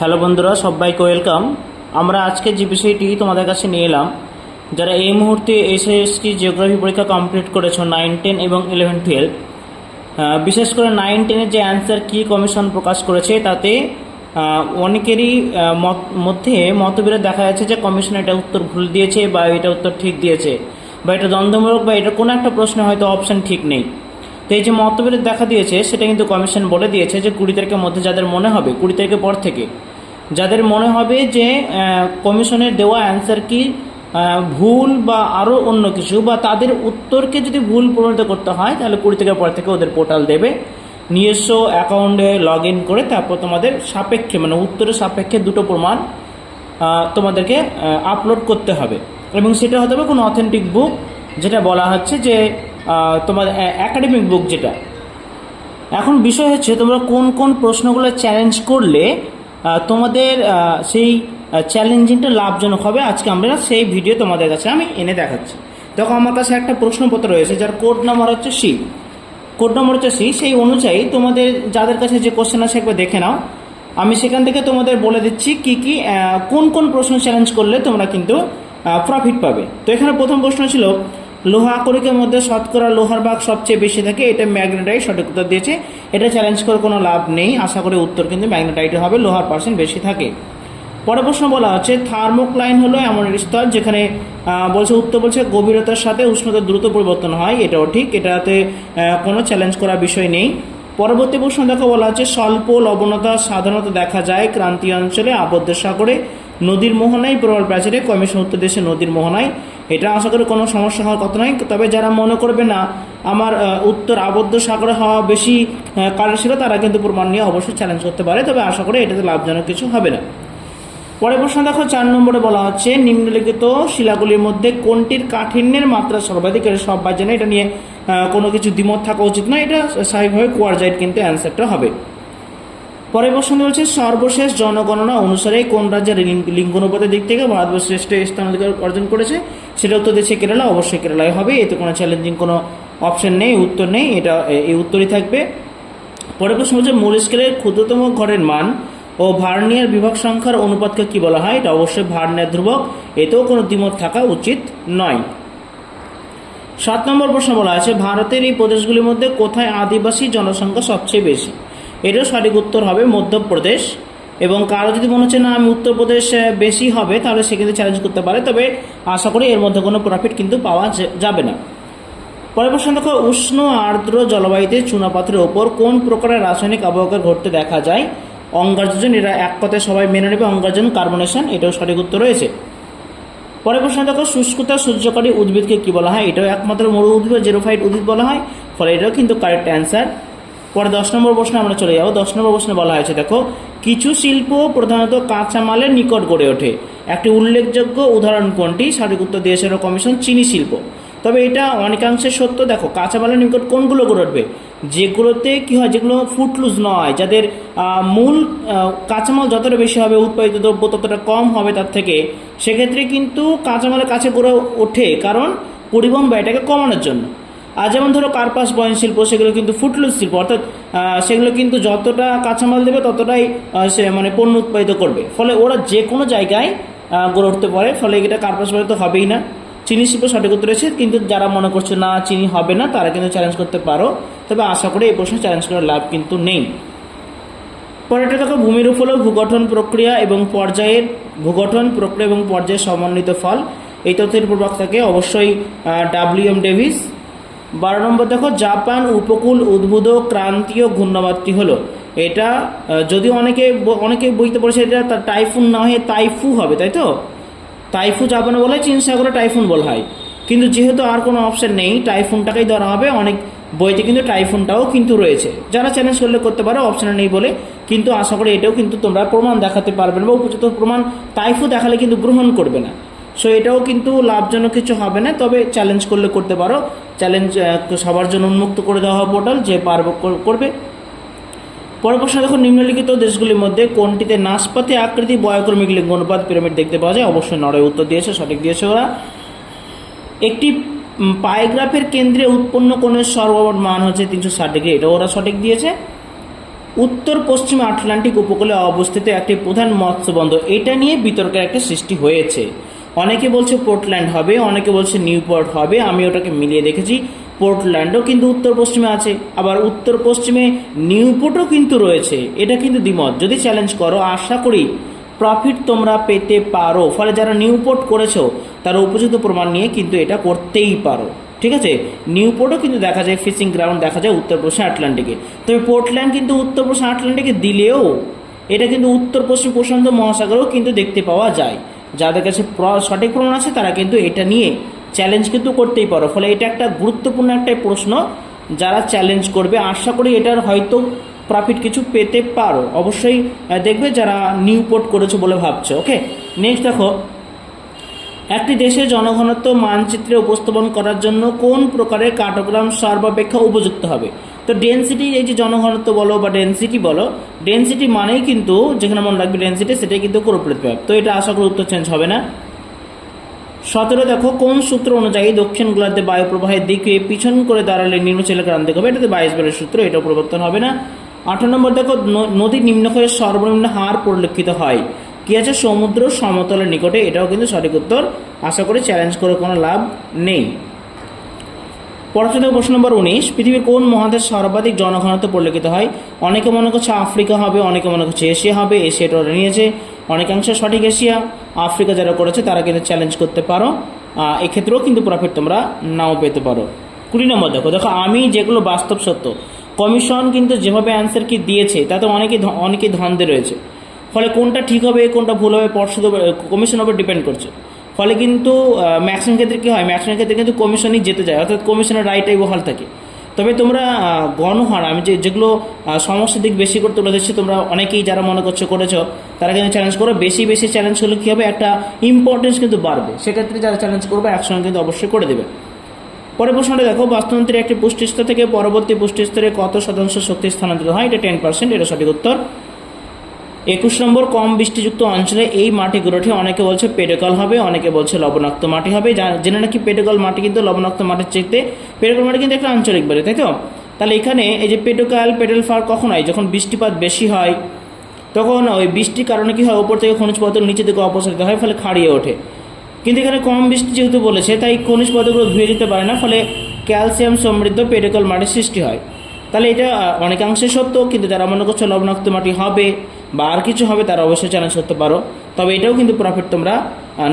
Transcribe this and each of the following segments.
Hello বন্ধুরা, সবাইকে welcome. আমরা আজকে যে বিষয়টি তোমাদের কাছে নিয়ে এলাম, যারা এই মুহূর্তে এসএসটি জিওগ্রাফি পরীক্ষা কমপ্লিট করেছ নাইন টেন এবং ইলেভেন টুয়েলভ বিশেষ করে নাইন টেনের যে অ্যান্সার কি কমিশন প্রকাশ করেছে, তাতে অনেকেরই মধ্যে মতবিরোধ দেখা যাচ্ছে যে কমিশন এটা উত্তর ভুল দিয়েছে বা এটা উত্তর ঠিক দিয়েছে বা এটা দ্বন্দ্বমূলক বা এটা কোনো একটা প্রশ্নে হয়তো অপশন ঠিক নেই। তো এই যে মতবিরোধ দেখা দিয়েছে, সেটা কিন্তু কমিশন বলে দিয়েছে যে কুড়ি তারিখের মধ্যে যাদের মনে হবে, কুড়ি তারিখের পর থেকে। যাদের মনে হবে যে কমিশনের দেওয়া অ্যান্সার কি ভুল বা আরও অন্য কিছু বা তাদের উত্তরকে যদি ভুল প্রমাণিত করতে হয়, তাহলে কুড়ি থেকে পর থেকে ওদের পোর্টাল দেবে। নিজস্ব অ্যাকাউন্টে লগ ইন করে তারপর তোমাদের সাপেক্ষে মানে উত্তরের সাপেক্ষে দুটো প্রমাণ তোমাদেরকে আপলোড করতে হবে। এবং সেটা হতে হবে কোনো অথেন্টিক বুক যেটা বলা হচ্ছে যে তোমার একাডেমিক বুক যেটা। এখন বিষয় হচ্ছে তোমরা কোন কোন প্রশ্নগুলো চ্যালেঞ্জ করলে তোমাদের সেই চ্যালেঞ্জিংটা লাভজনক হবে। আজকে আমরা সেই ভিডিও তোমাদের কাছে আমি এনে দেখাচ্ছি। দেখো, আমার কাছে একটা প্রশ্নপত্র রয়েছে, যার কোড নাম্বার হচ্ছে সি কোড নম্বর হচ্ছে সি সেই অনুযায়ী তোমাদের, যাদের কাছে যে কোশ্চেন আছে, একবার দেখে নাও। আমি সেখান থেকে তোমাদের বলে দিচ্ছি কি কি কোন কোন প্রশ্ন চ্যালেঞ্জ করলে তোমরা কিন্তু প্রফিট পাবে। তো এখানে প্রথম প্রশ্ন ছিল, লোহা আকরিকের মধ্যে শতকরা লোহার ভাগ সবচেয়ে বেশি থাকে, এটা ম্যাগনেটাই সঠিক উত্তর দিয়েছে। এটা চ্যালেঞ্জ করে কোনো লাভ নেই। আশা করি উত্তর কিন্তু ম্যাগনেটাইটে হবে, লোহার পার্সেন্ট বেশি থাকে। পরের প্রশ্ন বলা হচ্ছে থার্মোক্লাইন হলো এমন স্তর যেখানে বলছে, উত্তর বলছে, গভীরতার সাথে উষ্ণতা দ্রুত পরিবর্তন হয়। এটাও ঠিক, এটাতে কোনো চ্যালেঞ্জ করার বিষয় নেই। পরবর্তী প্রশ্ন দেখো, বলা হচ্ছে, স্বল্প লবণতা সাধারণত দেখা যায় ক্রান্তীয় অঞ্চলে, আবদ্ধ সাগরে, নদীর মোহনায়, প্রবল প্রাচীরে কমিশন উত্তর দেশে নদীর মোহনায়। এটা আশা করি কোনো সমস্যা হওয়ার কথা নয়। তবে যারা মনে করবে না আমার উত্তর আবদ্ধ সাগরে হওয়া বেশি আহ, কার্যশীল তারা কিন্তু প্রমাণ নিয়ে অবশ্যই চ্যালেঞ্জ করতে পারে। তবে আশা করি এটাতে লাভজনক কিছু হবে না। পরের প্রশ্ন দেখো চার নম্বরে বলা হচ্ছে নিম্নলিখিত শিলাগুলির মধ্যে কোনটির কাঠিন্যের মাত্রা সর্বাধিক? এটা সবাই জানে এটা নিয়ে কোনো কিছু দ্বিমত থাকা উচিত না এটা স্বাভাবিকভাবে কোয়ারজাইট কিন্তু অ্যান্সারটা হবে। পরের প্রশ্ন বলছে সর্বশেষ জনগণনা অনুসারে কোন রাজ্যের লিঙ্গ অনুপাতের দিক থেকে ভারতবর্ষ শ্রেষ্ঠ স্থান অধিকার অর্জন করেছে? সেটা উত্তর দিচ্ছে কেরালা, অবশ্যই কেরালায় হবে। এতে কোনো চ্যালেঞ্জিং কোনো অপশন নেই, উত্তর নেই। এটা এই উত্তরই থাকবে। পরের প্রশ্ন হচ্ছে, মূল স্কেলের ক্ষুদ্রতম ঘরের মান ও ভার্নিয়ার বিভাগ সংখ্যার অনুপাতকে কি বলা হয়? এটা অবশ্যই ভার্নিয়ার ধ্রুবক। এতেও কোনো দ্বিমত থাকা উচিত নয়। সাত নম্বর প্রশ্ন বলা আছে, ভারতের এই প্রদেশগুলির মধ্যে কোথায় আদিবাসী জনসংখ্যা সবচেয়ে বেশি? এটাও সঠিক উত্তর হবে মধ্যপ্রদেশ। এবং কারও যদি মনে হচ্ছে, না, আমি উত্তরপ্রদেশ বেশি হবে, তাহলে সেক্ষেত্রে চ্যালেঞ্জ করতে পারে। তবে আশা করি এর মধ্যে কোনো প্রফিট কিন্তু পাওয়া যাবে না। পরের প্রশ্ন দেখো, উষ্ণ আর্দ্র জলবায়ুতে চুনাপাথরের ওপর কোন প্রকারের রাসায়নিক আবহাওয়া ঘটতে দেখা যায়? অঙ্গার্জন এরা এক কথায় সবাই মেনে নেবে অঙ্গার্জন কার্বনেশন, এটাও সঠিক উত্তর রয়েছে। পরের প্রশ্ন দেখো শুষ্কতা সহ্যকারী উদ্ভিদকে কি বলা হয়? এটাও একমাত্র মরু উদ্ভিদ জেরোফাইট উদ্ভিদ বলা হয়, ফলে এটাও কিন্তু কারেক্ট অ্যান্সার পরে দশ নম্বর প্রশ্নে আমরা চলে যাব। দশ নম্বর প্রশ্নে বলা হয়েছে, দেখো, কিছু শিল্প প্রধানত কাঁচামালের নিকট গড়ে ওঠে। একটি উল্লেখযোগ্য উদাহরণ কোনটি? সঠিক উত্তর দিয়েছে কমিশন চিনি শিল্প। তবে এটা অনেকাংশে সত্য। দেখো, কাঁচামালের নিকট কোনগুলো গড়ে উঠবে? যেগুলোতে কি হয়? যেগুলো ফুটলুজ নয়, যাদের মূল কাঁচামাল যতটা বেশি হবে, উৎপাদিত দ্রব্য ততটা কম হবে তার থেকে, সেক্ষেত্রে কিন্তু কাঁচামালের কাছে গড়ে ওঠে কারণ পরিবহন ব্যয়টাকে কমানোর জন্য। আর যেমন ধরো কার্পাস বয়ন শিল্প সেগুলো কিন্তু ফুটলুজ শিল্প, অর্থাৎ সেগুলো কিন্তু যতটা কাঁচামাল দেবে ততটাই সে মানে পণ্য উৎপাদিত করবে। ফলে ওরা যে কোনো জায়গায় গড়ে উঠতে পারে, ফলে এটা কার্পাস বয়ন তো হবেই না। চিনি শিল্প সঠিক উত্তর রয়েছে কিন্তু যারা মনে করছে না চিনি হবে না, তারা কিন্তু চ্যালেঞ্জ করতে পারো। তবে আশা করি এই প্রশ্নে চ্যালেঞ্জ করার লাভ কিন্তু নেই। পরেরটা দেখো ভূমির উপলক ভূগঠন প্রক্রিয়া এবং পর্যায়ের ভূগঠন প্রক্রিয়া এবং পর্যায়ের সমন্বিত ফল, এই তথ্যের প্রভাব থাকে অবশ্যই ডাব্লিউ এম ডেভিস বারো নম্বর দেখো, জাপান উপকূল উদ্ভুত ক্রান্তীয় ঘূর্ণাবাদটি হলো। এটা যদি অনেকে অনেকে বইতে পড়েছে, এটা তার টাইফুন না হয়ে তাইফু হবে, তাই তো? টাইফু জাপানে বলা চীন সাগরে টাইফুন বলা হয়। কিন্তু যেহেতু আর কোনো অপশান নেই, টাইফুনটাকেই ধরা হবে। অনেক বইতে কিন্তু টাইফুনটাও কিন্তু রয়েছে। যারা চ্যালেঞ্জ করলে করতে পারো অপশনে নেই বলে। কিন্তু আশা করি এটাও কিন্তু তোমরা প্রমাণ দেখাতে পারবে না বা উপযুক্ত প্রমাণ টাইফু দেখালে কিন্তু গ্রহণ করবে না। সো এটাও কিন্তু লাভজনক কিছু হবে না তবে চ্যালেঞ্জ করলে করতে পারো। চ্যালেঞ্জ সবার জন্য উন্মুক্ত করে দেওয়া হবে পোর্টাল যে পারবে কর- করবে। পরের প্রশ্ন দেখো নিম্নলিখিত দেশগুলির মধ্যে কোনটিতে নাশপাতি আকৃতি বয়ক্রমিক লিঙ্গ অনুপাত পিরামিড দেখতে পাওয়া যায়? অবশ্যই নরওয়ে উত্তর দিয়েছে সঠিক দিয়েছে ওরা। একটি উম, পাইগ্রাফের কেন্দ্রে উৎপন্ন কোণের সর্বমোট মান হচ্ছে তিনশো ষাট ডিগ্রি এটা ওরা সঠিক দিয়েছে। উত্তর পশ্চিম আটলান্টিক উপকূলে অবস্থিত একটি প্রধান মৎস্য বন্দর এটা নিয়ে বিতর্কের একটা সৃষ্টি হয়েছে। অনেকে বলছে পোর্টল্যান্ড হবে, অনেকে বলছে নিউপোর্ট হবে, আমি ওটাকে মিলিয়ে দেখেছি। পোর্টল্যান্ডও কিন্তু উত্তর পশ্চিমে আছে, আবার উত্তর পশ্চিমে নিউপোর্টও কিন্তু রয়েছে, এটা কিন্তু দ্বিমত। যদি চ্যালেঞ্জ করো, আশা করি প্রফিট তোমরা পেতে পারো, ফলে যারা নিউপোর্ট করেছ, তারা উপযুক্ত প্রমাণ নিয়ে কিন্তু এটা করতেই পারো, ঠিক আছে? নিউপোর্টও কিন্তু দেখা যায় ফিশিং গ্রাউন্ড দেখা যায় উত্তর পশ্চিম আটলান্টিকে তবে পোর্টল্যান্ড কিন্তু উত্তর পশ্চিম আটলান্টিকে দিলেও, এটা কিন্তু উত্তর পশ্চিম প্রশান্ত মহাসাগরেও কিন্তু দেখতে পাওয়া যায়। যাদের কাছে সঠিক প্রমাণ আছে, তারা কিন্তু এটা নিয়ে চ্যালেঞ্জ কিন্তু করতেই পারো। ফলে এটা একটা গুরুত্বপূর্ণ একটা প্রশ্ন, যারা চ্যালেঞ্জ করবে, আশা করি এটার হয়তো প্রফিট কিছু পেতে পারো। অবশ্যই দেখবে যারা নিউ পোর্ট করেছে বলে ভাবছ ওকে নেক্সট দেখো একটি দেশের জনঘনত্ব মানচিত্রে উপস্থাপন করার জন্য কোন প্রকারের কার্টোগ্রাম সর্বাপেক্ষা উপযুক্ত হবে? তো ডেনসিটি এই যে জনঘনত্ব বলো বা ডেনসিটি বলো ডেনসিটি মানেই কিন্তু যেখানে মনে রাখবে ডেনসিটি সেটাই কিন্তু করোপ্লেট ম্যাপ তো এটা আশা করি উত্তর চেঞ্জ হবে না। সতেরো, দেখো, কোন সূত্র অনুযায়ী দক্ষিণ গোলার্ধে বায়ু প্রবাহের দিকে পিছন করে দাঁড়ালে নিম্নচল এলাকার আনতে হবে। এটাতে বাইশ বারের সূত্র এটা পরিবর্তন হবে না। আঠারো নম্বর, দেখো নদীর নিম্নক্ষয়ের সর্বনিম্ন হার পরিলক্ষিত হয়। কি আছে? সমুদ্র সমতলের নিকটে। এটাও কিন্তু সঠিক উত্তর। আশা করি চ্যালেঞ্জ করে কোনো লাভ নেই। পড়াশোনা প্রশ্ন নম্বর উনিশ। পৃথিবীর কোন মহাদেশ সর্বাধিক জনঘনত্ব পরিলক্ষিত হয়? অনেকে মনে করছে আফ্রিকা হবে, অনেকে মনে করছে এশিয়া হবে এশিয়াটা ওরা নিয়েছে। অনেকাংশে সঠিক এশিয়া। আফ্রিকা যারা করেছে, তারা কিন্তু চ্যালেঞ্জ করতে পারো। এক্ষেত্রেও কিন্তু প্রফিট তোমরা নাও পেতে পারো। কুড়ি নম্বর দেখো দেখো, আমি যেগুলো বাস্তব সত্য কমিশন কিন্তু যেভাবে অ্যান্সার কি দিয়েছে, তাতে অনেকে অনেকে ধন্দে রয়েছে। ফলে কোনটা ঠিক হবে, কোনটা ভুল হবে, পর্ষদ কমিশনের উপর ডিপেন্ড করছে। ফলে কিন্তু ম্যাক্সিমাম ক্ষেত্রে কী হয় ম্যাক্সিমাম ক্ষেত্রে কিন্তু কমিশনই যেতে যায় অর্থাৎ কমিশনের রায়টাই বহাল থাকে। তবে তোমরা গণহার, আমি যে যেগুলো সমস্যার দিক বেশি করে তুলে দিচ্ছি তোমরা অনেকেই যারা মনে করছ, করেছ, তারা কিন্তু চ্যালেঞ্জ করো। বেশি বেশি চ্যালেঞ্জ করলে কী হবে, একটা ইম্পর্টেন্স কিন্তু বাড়বে। সেক্ষেত্রে যারা চ্যালেঞ্জ করবে, একসঙ্গে কিন্তু অবশ্যই করে দেবে। পরের প্রশ্নটা দেখো, বাস্তুতন্ত্রের একটি পুষ্টিস্তর থেকে পরবর্তী পুষ্টিস্তরে কত শতাংশ শক্তি স্থানান্তরিত হয়? এটা টেন পার্সেন্ট এটা সঠিক উত্তর। একুশ নম্বর কম বৃষ্টিযুক্ত অঞ্চলে এই মাটিগুলোটি অনেকে বলছে পেডেকল হবে, অনেকে বলছে লবণাক্ত মাটি হবে। জেনে নাকি পেডেকল মাটি কিন্তু লবণাক্ত মাটির চাইতে পেডেকল মাটি কিন্তু একটা আঞ্চলিক বাড়ি, তাই তো? তাহলে এখানে এই যে পেডোকাল পেডেল ফার কখন হয়? যখন বৃষ্টিপাত বেশি হয়, তখন ওই বৃষ্টির কারণে কি হয়? ওপর থেকে খনিজ পদার্থ নিচে থেকে অপসারিত হয়, ফলে খাড়িয়ে ওঠে। কিন্তু এখানে কম বৃষ্টি যেহেতু বলেছে, তাই খনিজ পদার্থগুলো ধুয়ে দিতে পারে না, ফলে ক্যালসিয়াম সমৃদ্ধ পেডেকল মাটির সৃষ্টি হয়। তাহলে এটা অনেকাংশে সত্য, কিন্তু যারা মনে করছে লবণাক্ত মাটি হবে বা আর কিছু হবে, তারা অবশ্যই চ্যালেঞ্জ করতে পারো। তবে এটাও কিন্তু প্রফিট তোমরা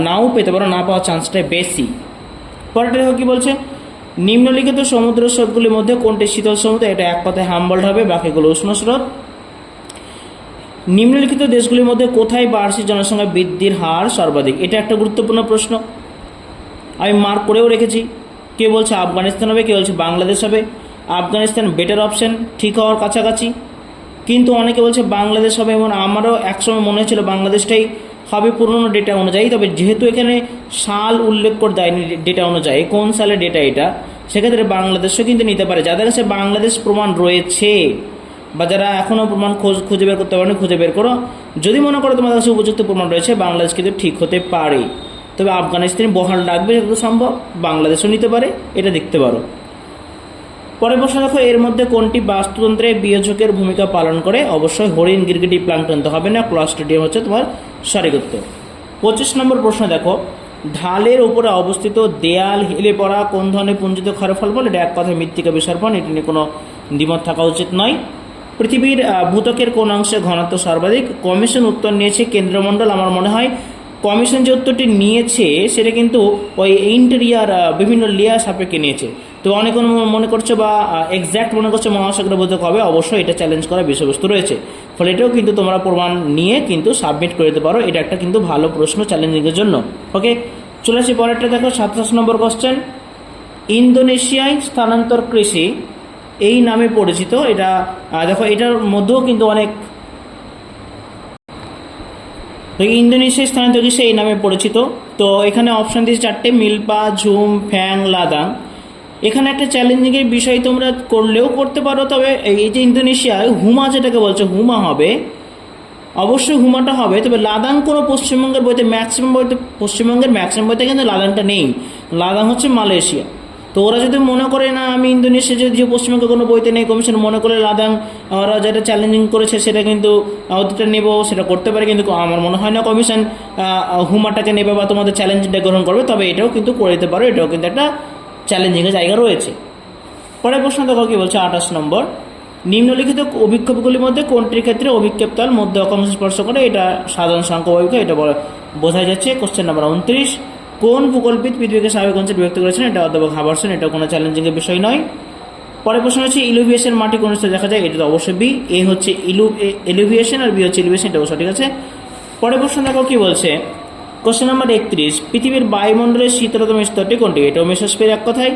নাও পেতে পারো, না পাওয়ার চান্সটাই বেশি। পরেরটা দেখো কি বলছে? নিম্নলিখিত সমুদ্র স্রোতগুলির মধ্যে কোনটি শীতল সমুদ্র? এটা এক কথায় হাম্বল্ড হবে, বাকিগুলো উষ্ণ স্রোত। নিম্নলিখিত দেশগুলির মধ্যে কোথায় বার্ষিক জনসংখ্যা বৃদ্ধির হার সর্বাধিক? এটা একটা গুরুত্বপূর্ণ প্রশ্ন। আমি মার্ক করেও রেখেছি। কে বলছে আফগানিস্তান হবে কে বলছে বাংলাদেশ হবে। আফগানিস্তান বেটার অপশন ঠিক হওয়ার কাছাকাছি। কিন্তু অনেকে বলছে বাংলাদেশ হবে এবং আমারও একসময় মনে হয়েছিল বাংলাদেশটাই হবে পুরনো ডেটা অনুযায়ী, তবে যেহেতু এখানে সাল উল্লেখ করে দেয়নি ডেটা অনুযায়ী, কোন সালে ডেটা এটা, সেক্ষেত্রে বাংলাদেশও কিন্তু নিতে পারে। যাদের কাছে বাংলাদেশ প্রমাণ রয়েছে বা যারা এখনও প্রমাণ খোঁজ, খুঁজে বের করতে পারেনি, খুঁজে বের করো। যদি মনে করো তোমাদের কাছে উপযুক্ত প্রমাণ রয়েছে, বাংলাদেশ কিন্তু ঠিক হতে পারে। তবে আফগানিস্তান বহাল রাখবে যতটা সম্ভব, বাংলাদেশও নিতে পারে, এটা দেখতে পারো। পরের প্রশ্ন দেখো এর মধ্যে কোনটি বাস্তুতন্ত্রে বিয়োজকের ভূমিকা পালন করে? অবশ্যই হরিণ, গিরগিটি প্লাঙ্কটন তো হবে না ক্লস্ট্রিডিয়াম হচ্ছে তোমার সঠিক উত্তর পঁচিশ নম্বর প্রশ্ন দেখো, ঢালের উপরে অবস্থিত দেয়াল হেলে পড়া কোন ধরনের পুঞ্জিত ক্ষয়ের ফল বলে? এটা এক কথায় মৃত্তিকা বিসর্পণ, এটি নিয়ে কোনো দ্বিমত থাকা উচিত নয়। পৃথিবীর ভূতকের কোন অংশে ঘনত্ব সর্বাধিক? কমিশন উত্তর নিয়েছে কেন্দ্রমণ্ডল, আমার মনে হয়। কমিশন যে উত্তরটি নিয়েছে, সেটা কিন্তু ওই ইন্টেরিয়ার বিভিন্ন লেয়ার সাপেক্ষে নিয়েছে। তো অনেক মনে করছে বা এক্স্যাক্ট মনে করছে মহাসাগরের বোধক হবে, অবশ্যই এটা চ্যালেঞ্জ করার বিষয়বস্তু রয়েছে। ফলে এটাও কিন্তু তোমরা প্রমাণ নিয়ে কিন্তু সাবমিট করে দিতে পারো, এটা একটা কিন্তু ভালো প্রশ্ন চ্যালেঞ্জিংয়ের জন্য। ওকে চলে আসি পরেরটা, দেখো সাতাশ নম্বর কোশ্চেন ইন্দোনেশিয়ায় স্থানান্তর কৃষি এই নামে পরিচিত, এটা দেখো এটার মধ্যেও কিন্তু অনেক তো ইন্দোনেশিয়ায় স্থানান্তর কৃষি এই নামে পরিচিত। তো এখানে অপশন দিয়েছে চারটে, মিল্পা, ঝুম, ফ্যাং, লাদাং। এখানে একটা চ্যালেঞ্জিংয়ের বিষয় তোমরা করলেও করতে পারো, তবে এই যে ইন্দোনেশিয়ায় হুমা যেটাকে বলছো, হুমা হবে। অবশ্যই হুমাটা হবে, তবে লাদাং কোনো পশ্চিমবঙ্গের বইতে ম্যাক্সিমাম বইতে, পশ্চিমবঙ্গের ম্যাক্সিমাম বইতে কিন্তু লাদাংটা নেই। লাদাং হচ্ছে মালয়েশিয়া। তো ওরা যদি মনে করে, না, আমি ইন্দোনেশিয়া যদি পশ্চিমবঙ্গ কোনো বইতে নেই, কমিশন মনে করে লাদাং ওরা যেটা চ্যালেঞ্জিং করেছে, সেটা কিন্তু ওদেরটা নেব, সেটা করতে পারে। কিন্তু আমার মনে হয় না কমিশন হুমাটাকে নেবে বা তোমাদের চ্যালেঞ্জটা গ্রহণ করবে, তবে এটাও কিন্তু করে দিতে পারো, এটাও কিন্তু একটা চ্যালেঞ্জিংয়ের জায়গা রয়েছে। পরের প্রশ্ন দেখো কি বলছে, আঠাশ নম্বর। নিম্নলিখিত অভিক্ষেপগুলির মধ্যে কোনটির ক্ষেত্রে অভিক্ষেপ তল মধ্য অক্ষাংশ স্পর্শ করে? এটা সাধারণ সংখ্যা অভিক্ষেপ, এটা বোঝা যাচ্ছে। কোশ্চেন নাম্বার উনত্রিশ। কোন ভূকল্পিত পৃথিবীকে স্বাভাবিক অঞ্চল বিভক্ত করেছেন? এটা অধ্যাপক হাবারসন এটা কোনো চ্যালেঞ্জিংয়ের বিষয় নয়। পরের প্রশ্ন হচ্ছে, ইলুভিয়েশন মাটি কোন স্তরে দেখা যায়? এটা তো অবশ্যই বি। এ হচ্ছে ইলু এলিভিয়েশন আর বি হচ্ছে ইলিভিয়েশন এটাও সঠিক আছে। পরের প্রশ্ন দেখো কি বলছে কোশ্চেন নাম্বার একত্রিশ, পৃথিবীর বায়ুমণ্ডলের শীতলতম স্তরটি কোনটি? এটাও মেসোস্ফিয়ার এক কথায়।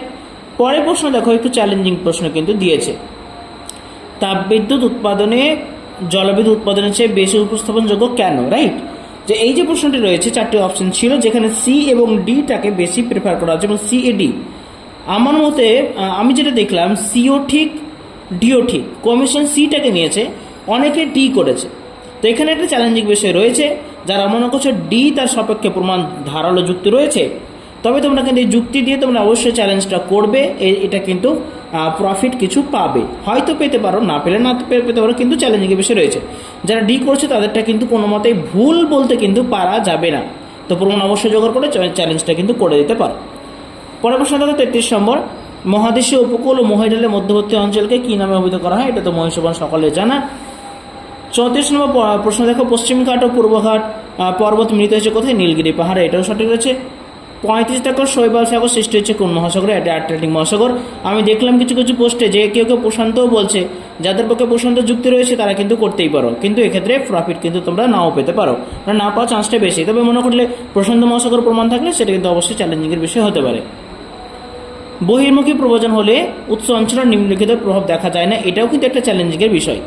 পরের প্রশ্ন দেখো, একটু চ্যালেঞ্জিং প্রশ্ন কিন্তু দিয়েছে। তাপবিদ্যুৎ উৎপাদনে, জলবিদ্যুৎ উৎপাদনের চেয়ে বেশি উপস্থাপনযোগ্য কেন রাইট যে এই যে প্রশ্নটি রয়েছে, চারটি অপশন ছিল, যেখানে সি এবং ডিটাকে বেশি প্রেফার করা হচ্ছে, এবং সি এ ডি আমার মতে আমি যেটা দেখলাম সিও ঠিক ডিও ঠিক। কমিশন সিটাকে নিয়েছে, অনেকে ডি করেছে। তো এখানে একটা চ্যালেঞ্জিং বিষয় রয়েছে। যারা মনে করছে ডি তার সপক্ষে প্রমাণ ধারালো যুক্তি রয়েছে, তবে তোমরা কিন্তু এই যুক্তি দিয়ে তোমরা অবশ্যই চ্যালেঞ্জটা করবে এটা কিন্তু প্রফিট কিছু পাবে। হয়তো পেতে পারো, না পেলে না পেতে পারো, কিন্তু চ্যালেঞ্জিং বিষয় রয়েছে। যারা ডি করছে, তাদেরটা কিন্তু কোনো মতেই ভুল বলতে কিন্তু পারা যাবে না। তো প্রমাণ অবশ্যই জোগাড় করে চ্যালেঞ্জটা কিন্তু করে দিতে পারো। পরের প্রশ্ন দেখো, তেত্রিশ নম্বর। মহাদেশীয় উপকূল ও মহিডালের মধ্যবর্তী অঞ্চলকে কি নামে অভিহিত করা হয়? এটা তো মহিষবান সকলে জানা। চৌত্রিশ নম্বর প্রশ্ন দেখো পশ্চিমঘাট ও পূর্বঘাট পর্বত মিলিত হয়েছে কোথায়? নীলগিরি পাহাড়ে। এটাও সঠিক রয়েছে। পঁয়ত্রিশ টাকার শৈবাল সাগর সৃষ্টি হচ্ছে কোন মহাসাগরে? এটা আটলান্টিক মহাসাগর। আমি দেখলাম কিছু কিছু পোস্টে যে কেউ কেউ প্রশান্তও বলছে। যাদের পক্ষে প্রশান্ত যুক্তি রয়েছে, তারা কিন্তু করতেই পারো। কিন্তু এক্ষেত্রে প্রফিট কিন্তু তোমরা নাও পেতে পারো। না পাওয়ার চান্সটা বেশি। তবে মনে করলে প্রশান্ত মহাসাগর প্রমাণ থাকলে সেটা কিন্তু অবশ্যই চ্যালেঞ্জিংয়ের বিষয় হতে পারে। বহির্মুখী প্রবচন হলে উৎস অঞ্চলের নিম্নলিখিত প্রভাব দেখা যায় না। এটাও কিন্তু একটা চ্যালেঞ্জিংয়ের বিষয়।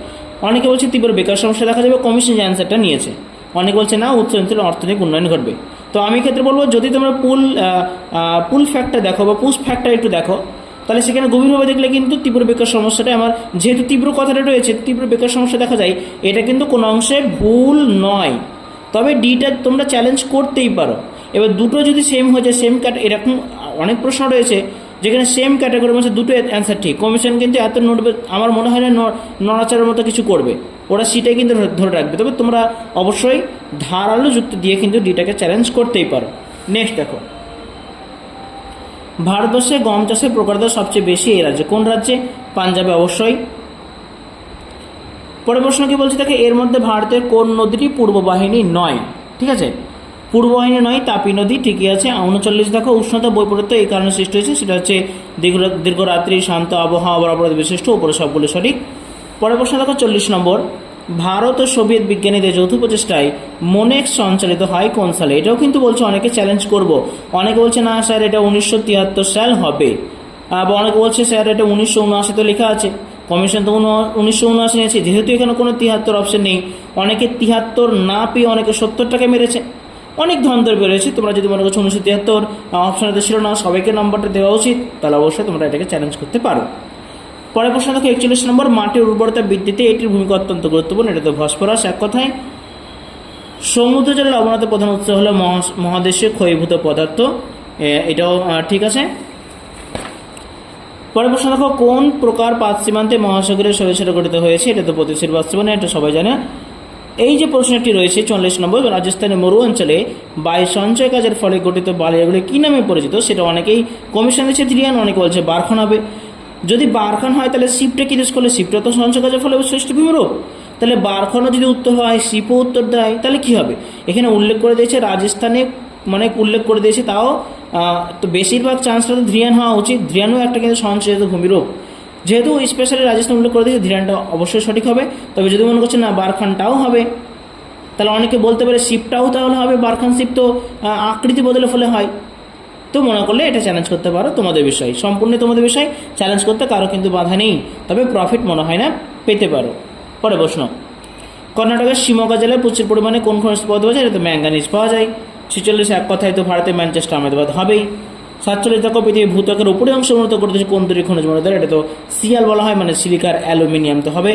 অনেকে বলছে তীব্র বেকার সমস্যা দেখা যাবে কমিশন যে অ্যান্সারটা নিয়েছে। অনেকে বলছে, না, উচ্চ অঞ্চলের অর্থনৈতিক উন্নয়ন ঘটবে। তো আমি ক্ষেত্রে বলব, যদি তোমরা পুল পুল ফ্যাক্টর দেখো বা পুশ ফ্যাক্টর একটু দেখো, তাহলে সেখানে গভীরভাবে দেখলে কিন্তু তীব্র বেকার সমস্যাটা আমার, যেহেতু তীব্র কথাটা রয়েছে, তীব্র বেকার সমস্যা দেখা যায়, এটা কিন্তু কোনো অংশে ভুল নয়। তবে ডিটা তোমরা চ্যালেঞ্জ করতেই পারো। এবার দুটো যদি সেম হয়ে যায় সেম ক্যাট এরকম অনেক প্রশ্ন রয়েছে যেখানে সেম ক্যাটাগরির মধ্যে দুটো অ্যান্সার ঠিক। কমিশন কিন্তু এত নোটবে আমার মনে হয় না নড়াচড়ার মতো কিছু করবে। ওরা সিটাই কিন্তু ধরে- রাখবে। তবে তোমরা অবশ্যই ধারালো যুক্তি দিয়ে কিন্তু ডিটাকে চ্যালেঞ্জ করতেই পারো। নেক্সট দেখো। ভারতবর্ষে গম চাষের প্রকারতা সবচেয়ে বেশি এই রাজ্যে। কোন রাজ্যে? পাঞ্জাবে অবশ্যই। পরের প্রশ্ন কি বলছে দেখে? এর মধ্যে ভারতের কোন নদীটি পূর্ব বাহিনী নয়। ঠিক আছে? পূর্ব বাহিনী নয়, তাপি নদী, ঠিকই আছে। উনচল্লিশ দেখো, উষ্ণতা বৈপরীত্য এই কারণে সৃষ্টি হয়েছে। সেটা হচ্ছে দীর্ঘ দীর্ঘরাত্রি শান্ত আবহাওয়া বরাবর বিশিষ্ট, উপরে সবগুলো সঠিক। পরের প্রশ্ন দেখো, চল্লিশ নম্বর। ভারত ও সোভিয়েত বিজ্ঞানীদের যৌথ প্রচেষ্টায় মোনেক্স সঞ্চালিত হয় কোন সালে? এটাও কিন্তু বলছে অনেকে চ্যালেঞ্জ করব। অনেকে বলছে, না স্যার, এটা উনিশশো তিয়াত্তর সাল হবে। বা অনেকে বলছে, স্যার, এটা উনিশশো উনআশিতে লেখা আছে। কমিশন তো উনিশশো উনআশি নিয়েছে। যেহেতু এখানে কোনো তিয়াত্তর অপশন নেই, অনেকে তিয়াত্তর না পেয়ে অনেকে সত্তর টাকা মেরেছে। অনেক ধন্দর বেরোয়েছে তোমরা যদি মনে করছ উনিশশো তিয়াত্তর অপশানে ছিল না, সবাইকে নাম্বারটা দেওয়া উচিত, তাহলে অবশ্যই তোমরা এটাকে চ্যালেঞ্জ করতে পারো। পরের প্রশ্ন দেখো, একচল্লিশ নম্বর, মাটির উর্বরতা বৃদ্ধিতে এটির ভূমিকা অত্যন্ত গুরুত্বপূর্ণ, এটা তো ফসফরাস, এক কথায়। সমুদ্র জলের লবণাতে প্রধান উৎস হলো মহা- মহাদেশীয় ক্ষয়ীভূত পদার্থ। এটাও ঠিক আছে। পরের প্রশ্ন দেখো, কোন প্রকার পাত সীমান্তে মহাসাগরের সরিষাটা গঠিত হয়েছে, এটা তো প্রতিশীল বাস্তবায়ন, এটা সবাই জানে। এই যে প্রশ্নটি রয়েছে চল্লিশ নম্বর, রাজস্থানের মরু অঞ্চলে বায়ু সঞ্চয় কাজের ফলে গঠিত বালিয়াগুলি কী নামে পরিচিত? সেটা অনেকেই কমিশন দিচ্ছে ধ্রিয়ান অনেকে বলছে বারখান হবে। যদি বারখান হয়, তাহলে শিপটা কি করলে? শিপটা তো সঞ্চয় কাজের ফলে সৃষ্টি ভূমিরূপ। তাহলে বারখানও যদি উত্তর হয় শিপও উত্তর দেয়, তাহলে কি হবে? এখানে উল্লেখ করে দিয়েছে রাজস্থানে মানে উল্লেখ করে দিয়েছে তাও তো বেশিরভাগ চান্সটা তো ধ্রিয়ান হওয়া উচিত। ধ্রিয়ানও একটা কিন্তু সঞ্চয়িত ভূমিরূপ। যেহেতু স্পেশালি রাজস্থান উল্লেখ করে দিয়েছে ধ্রিয়ানটা অবশ্যই সঠিক হবে। তবে যদি মনে করছে না, বারখানটাও হবে, তাহলে অনেকে বলতে পারে শিপটাও তাহলে হবে, বারখান শিপ তো আকৃতি বদলে ফলে হয়। তো মনে করলে এটা চ্যালেঞ্জ করতে পারো তোমাদের বিষয়। সম্পূর্ণ তোমাদের বিষয় চ্যালেঞ্জ করতে কারও কিন্তু বাধা নেই। তবে প্রফিট মনে হয় না, পেতে পারো। পরে প্রশ্ন, কর্ণাটকের শিমোগা জেলায় প্রচুর পরিমাণে কোন খনিজ পাওয়া যায়? এটা তো ম্যাঙ্গানিজ পাওয়া যায়। ছেচল্লিশ এক কথায় তো ভারতে ম্যানচেস্টার আহমেদাবাদ হবেই। সাতচল্লিশ দেখো পৃথিবীর ভূত্বকের উপরে অংশ উন্নত করতেছে কোন দুটি খনিজ মনে এটা তো সিয়াল বলা হয় মানে সিলিকার অ্যালুমিনিয়াম তো হবে।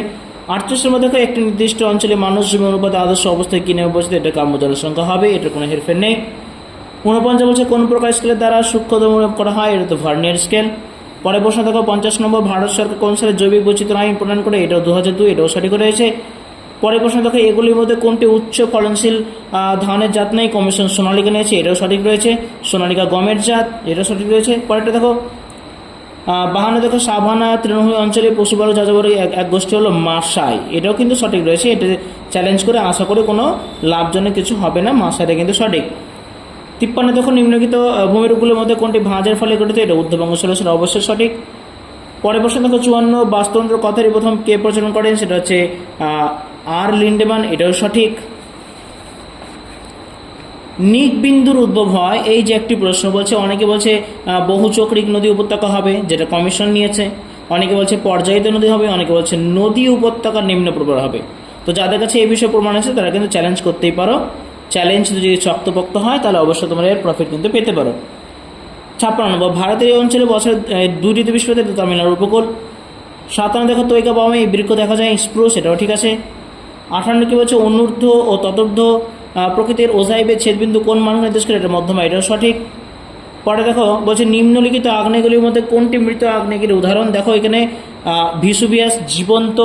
আটচল্লিশের মধ্যে একটি নির্দিষ্ট অঞ্চলে মানুষ জমি অনুপাতে, আদর্শ অবস্থায় কিনে উপস্থিত এটা কাম্য জনসংখ্যা হবে, এটার কোনো হেরফের নেই। ঊনপঞ্চাশ বলছে কোন প্রকার স্কেলের দ্বারা সূক্ষ্মতম করা হয়, এটা তো ভার্নিয়ার স্কেল পরে প্রশ্ন দেখো, পঞ্চাশ নম্বর, ভারত সরকার কোন সালে জৈবিক বৈচিত্র্য আইন প্রণয়ন করে, এটাও দু হাজার দুই, এটাও সঠিক রয়েছে। পরে প্রশ্ন দেখো এগুলির মধ্যে কোনটি উচ্চ ফলনশীল ধানের জাত নেই? কমিশন সোনালিকা নিয়েছে এটাও সঠিক রয়েছে। সোনালিকা গমের জাত এটাও সঠিক রয়েছে। পরেরটা দেখো বাহান্ন দেখো, সাভানা তৃণভূমি অঞ্চলে পশুপালক যাযাবরের এক গোষ্ঠী হলো মাসাই এটাও কিন্তু সঠিক রয়েছে, এটা চ্যালেঞ্জ করে আশা করি কোনো লাভজনক কিছু হবে না মাসাইটা কিন্তু সঠিক। তিপ্পান্ন দেখো, নিম্নলিখিত ভূমিরূপগুলোর মধ্যে কোনটি ভাঁজের ফলে ঘটেছে এটা উত্তরবঙ্গ সরেছেন অবশ্যই সঠিক। পরের প্রশ্ন দেখো, চুয়ান্ন বাস্তুতন্ত্র কথাটি প্রথম কে প্রচলন করেন? সেটা হচ্ছে আর লিন্ডেমান এটাও সঠিক। নিক বিন্দুর উদ্ভব হয়, এই যে একটি প্রশ্ন বলছে, অনেকে বলছে বহুচক্রিক নদী উপত্যকা হবে, যেটা কমিশন নিয়েছে। অনেকে বলছে পর্যায়িত নদী হবে, অনেকে বলছে নদী উপত্যকার নিম্ন প্রবল হবে। তো যাদের কাছে এই বিষয়ে প্রমাণ আছে, তারা কিন্তু চ্যালেঞ্জ করতেই পারো। চ্যালেঞ্জ যদি শক্তপোক্ত হয়, তাহলে অবশ্যই তোমরা এর প্রফিট কিন্তু পেতে পারো। ছাপ্পান্ন নম্বর ভারতের এই অঞ্চলে বছরে দুই ঋতু বৃষ্টিপাত তামিলনাড়ুর উপকূল। সাতান্ন দেখো তৈকা বামে বৃক্ষ দেখা যায়, স্প্রুস, এটাও ঠিক আছে। আঠান্ন কি বলছে? অনূর্ধ্ব ও আহ, প্রকৃতির ওজাইবে ছেদবিন্দু কোন মান নির্দেশ করে? এটা মধ্যমা এটাও সঠিক। পরে দেখো বলছে নিম্নলিখিত আগ্নেয়গুলির মধ্যে কোনটি মৃত আগ্নেয়গিরির উদাহরণ? দেখো এখানে ভিসুবিয়াস জীবন্ত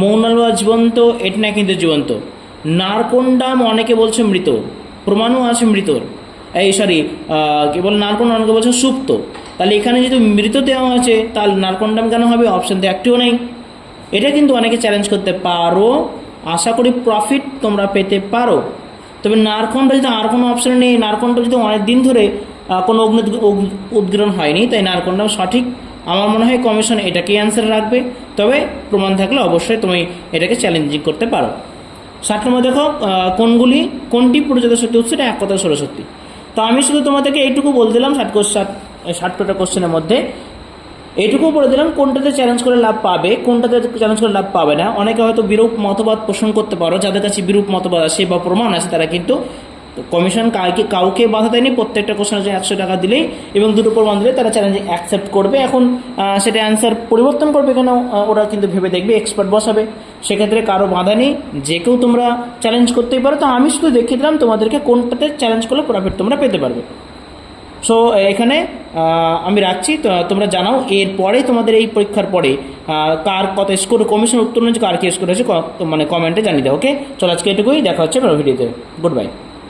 মৌনালুয়া জীবন্ত এটনা কিন্তু জীবন্ত। নারকোন্ডাম অনেকে বলছে মৃত প্রমাণও আছে মৃতর। এই সরি কেবল নারকোন অনেকে বলছে সুপ্ত। তাহলে এখানে যদি মৃত দেওয়া হয়েছে তাহলে নারকোন্ডাম কেন হবে? অপশন তো একটিও নেই। এটা কিন্তু অনেকে চ্যালেঞ্জ করতে পারো। আশা করি প্রফিট তোমরা পেতে পারো। তবে নারকনটা যদি আর কোনো অপশন নেই। নারকনটা যদি অনেক দিন ধরে কোনো অগ্নি উদ- উদ্গীরণ হয়নি, তাই নারকনটা সঠিক। আমার মনে হয় কমিশন এটাকেই অ্যান্সার রাখবে। তবে প্রমাণ থাকলে অবশ্যই তুমি এটাকে চ্যালেঞ্জিং করতে পারো। ষাট নম্বর দেখো কোনগুলি, কোনটি প্রজাত সত্যি? উৎস এক কথা সরস্বতী তো আমি শুধু তোমাদেরকে এইটুকু বলে দিলাম ষাট ষাট ষাটটা কোশ্চেনের মধ্যে। এইটুকু বলে দিলাম, কোনটাতে চ্যালেঞ্জ করে লাভ পাবে, কোনটাতে চ্যালেঞ্জ করে লাভ পাবে না। অনেকে হয়তো বিরূপ মতবাদ পোষণ করতে পারো, যাদের কাছে বিরূপ মতবাদ আছে বা প্রমাণ আছে, তারা কিন্তু কমিশন কাউকে কাউকে বাধা দেয়নি, প্রত্যেকটা কোশ্চেনের জন্য একশো টাকা দিলেই এবং দুটো প্রমাণ দিলে তারা চ্যালেঞ্জ অ্যাকসেপ্ট করবে। এখন সেটা অ্যান্সার পরিবর্তন করবে কেন? ওরা কিন্তু ভেবে দেখবে এক্সপার্ট বসাবে। সেক্ষেত্রে কারও বাধা নেই। যে কেউ তোমরা চ্যালেঞ্জ করতেই পারো, তো আমি শুধু দেখিয়ে দিলাম তোমাদেরকে কোনটাতে চ্যালেঞ্জ করলে প্রফিট তোমরা পেতে পারবে। সো এখানে আমি রাখছি। তোমরা জানাও এর পরে তোমাদের এই পরীক্ষার পরে কার কত স্কোর কমিশন উত্তর হয়েছে, কার কি স্কোর হয়েছে মানে কমেন্টে জানিয়ে দাও ওকে চলো আজকে এটুকুই, দেখা হচ্ছে ভিডিওতে। Good bye